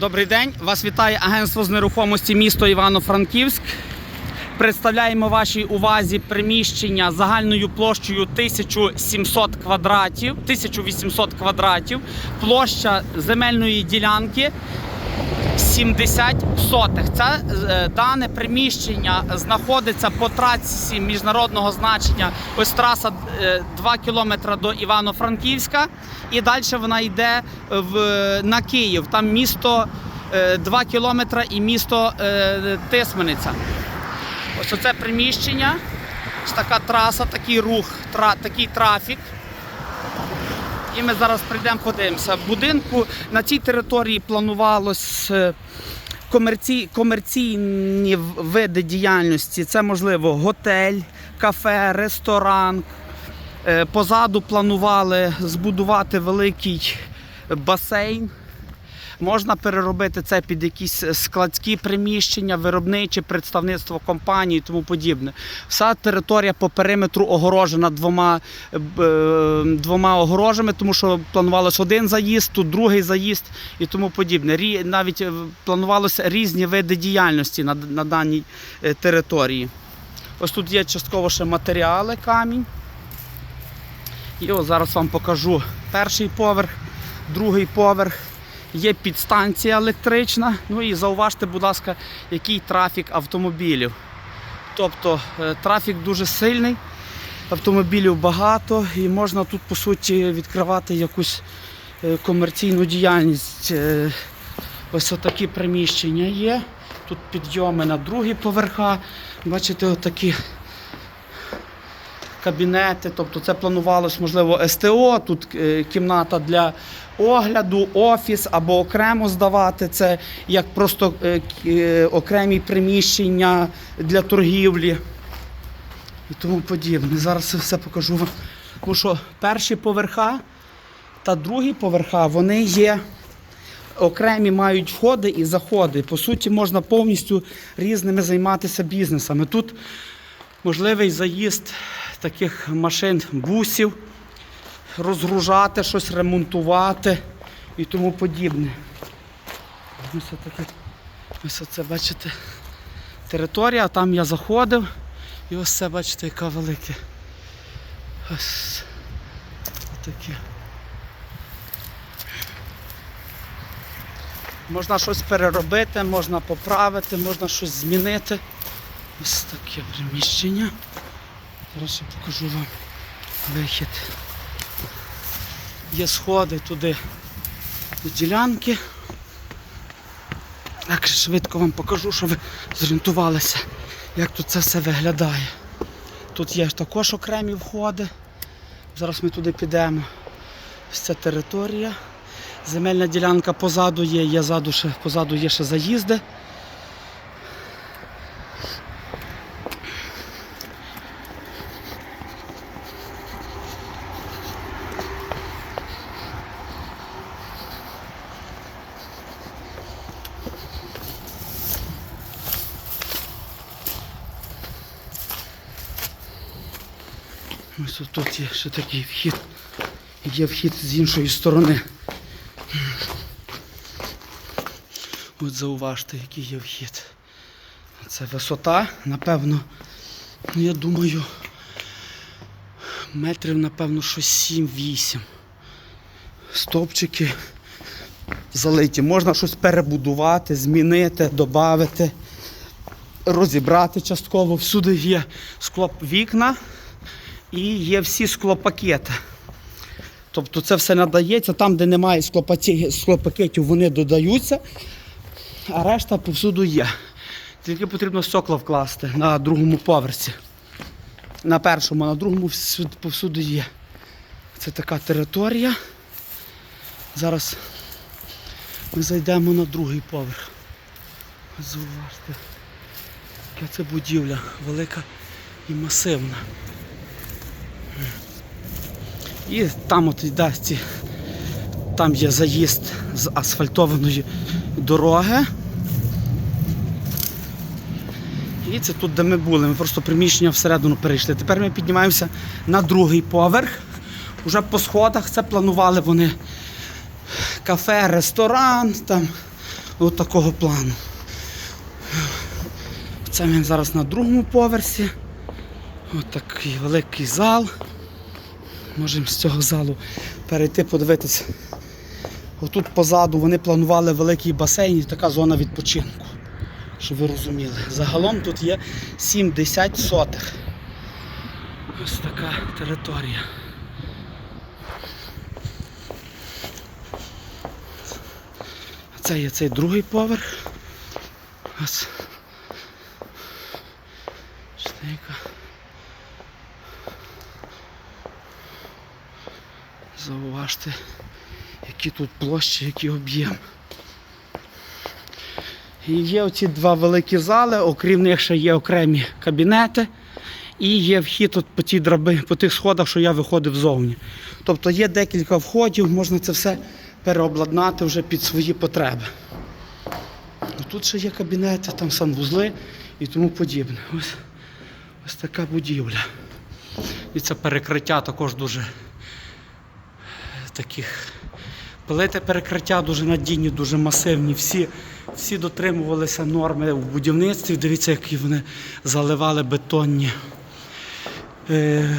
Добрий день. Вас вітає агентство з нерухомості місто Івано-Франківськ. Представляємо вашій увазі приміщення загальною площею 1700 квадратів, 1800 квадратів, площа земельної ділянки 70 сотих. Це е, дане приміщення знаходиться по трасі міжнародного значення. Ось траса е, 2 кілометри до Івано-Франківська, і далі вона йде в, на Київ. Там місто е, 2 кілометри і місто е, Тисмениця. Ось оце приміщення, ось така траса, такий рух, тра, такий трафік. І ми зараз прийдемо подивимося. Будинку на цій території планувалось е, комерці... комерційні види діяльності. Це можливо готель, кафе, ресторан. Е, Позаду планували збудувати великий басейн. Можна переробити це під якісь складські приміщення, виробниче представництво компанії і тому подібне. Вся територія по периметру огорожена двома, е, е, двома огорожами, тому що планувалось один заїзд, тут другий заїзд і тому подібне. Навіть е, планувалося різні види діяльності на, на даній е, території. Ось тут є частково ще матеріали, камінь. І ось зараз вам покажу перший поверх, другий поверх. Є підстанція електрична. Ну і зауважте, будь ласка, який трафік автомобілів. Тобто е, трафік дуже сильний, автомобілів багато і можна тут по суті відкривати якусь е, комерційну діяльність. Е, Ось отакі приміщення є. Тут підйоми на другі поверха. Бачите, отакі кабінети. Тобто це планувалось, можливо, СТО, тут е, кімната для огляду, офіс або окремо здавати це як просто е, е, окремі приміщення для торгівлі і тому подібне. Зараз все покажу вам. Тому що перші поверха та другі поверха вони є. Окремі мають входи і заходи. По суті, можна повністю різними займатися бізнесами. Тут можливий заїзд таких машин, бусів, розгружати щось, ремонтувати і тому подібне. Ось таке, ось це, бачите, територія, там я заходив, і ось це, бачите, яка велика. Ось таке. Можна щось переробити, можна поправити, можна щось змінити. Ось таке приміщення. Зараз я покажу вам вихід. Є сходи туди до ділянки. Так швидко вам покажу, щоб ви зорієнтувалися, як тут це все виглядає. Тут є також окремі входи. Зараз ми туди підемо. Ось ця територія. Земельна ділянка позаду є, є ще, позаду є ще заїзди. Ось тут є ще такий вхід. Є вхід з іншої сторони. От зауважте, який є вхід. Це висота, напевно, ну я думаю, метрів, напевно, щось 7-8. Стовпчики залиті. Можна щось перебудувати, змінити, додати, розібрати частково. Всюди є скло вікна і є всі склопакети. Тобто це все надається, там, де немає склопакетів, вони додаються, а решта повсюду є. Тільки потрібно стекла вкласти на другому поверсі. На першому, а на другому всюди, повсюди є. Це така територія. Зараз ми зайдемо на другий поверх. Зауважте, яка це будівля велика і масивна. І там от ці, там є заїзд з асфальтованої дороги. І це тут, де ми були. Ми просто приміщення всередину перейшли. Тепер ми піднімаємося на другий поверх. Уже по сходах це планували вони кафе, ресторан, там От такого плану. Це він зараз на другому поверсі. Ось такий великий зал. Можемо з цього залу перейти, подивитися. Отут позаду вони планували великий басейн і така зона відпочинку. Щоб ви розуміли. Загалом тут є 70 сотих. Ось така територія. Це є цей другий поверх. Ось. Зауважте, які тут площі, який об'єм. І є оці два великі зали, окрім них ще є окремі кабінети. І є вхід от по тій драби, по тих сходах, що я виходив зовні. Тобто є декілька входів, можна це все переобладнати вже під свої потреби. Ну, Тут ще є кабінети, там санвузли і тому подібне. Ось, ось така будівля. І це перекриття також дуже таких плити перекриття дуже надійні, дуже масивні. Всі, всі дотримувалися норми в будівництві. Дивіться, які вони заливали бетонні е,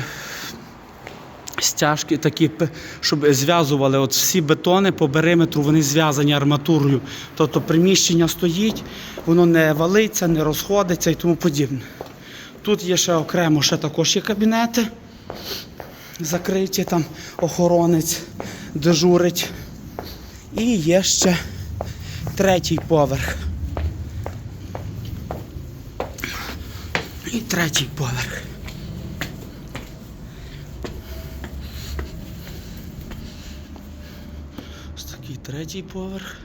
стяжки, такі, щоб зв'язували от всі бетони по периметру, вони зв'язані арматурою. Тобто приміщення стоїть, воно не валиться, не розходиться і тому подібне. Тут є ще окремо, ще також є кабінети закриті, там охоронець дежурить. І є ще третій поверх. І третій поверх. Ось такий третій поверх.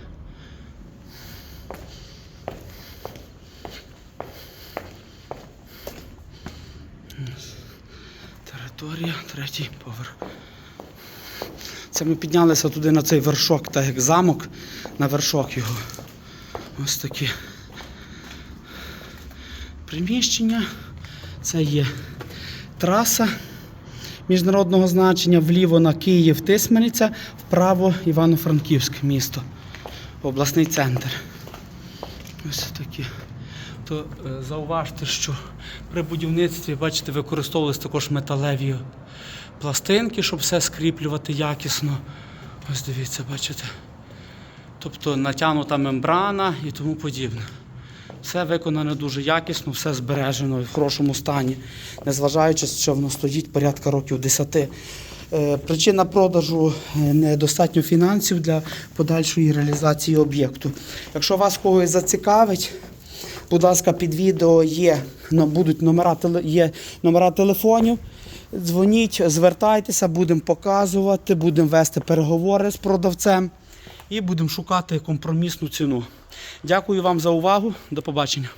Ось Територія, третій поверх. Це ми піднялися туди на цей вершок, так як замок, на вершок його. Ось такі приміщення. Це є траса міжнародного значення, вліво на Київ, Тисмениця, вправо Івано-Франківськ місто, обласний центр. Ось такі. То е, зауважте, що при будівництві, бачите, використовувалися також металеві пластинки, щоб все скріплювати якісно. Ось дивіться, бачите. Тобто натягнута мембрана і тому подібне. Все виконано дуже якісно, все збережено в хорошому стані, незважаючи, що воно стоїть порядка років 10. Е, Причина продажу е, недостатньо фінансів для подальшої реалізації об'єкту. Якщо вас когось зацікавить, будь ласка, під відео є, ну, будуть номера, є номера телефонів. Дзвоніть, звертайтеся, будемо показувати, будемо вести переговори з продавцем і будемо шукати компромісну ціну. Дякую вам за увагу. До побачення.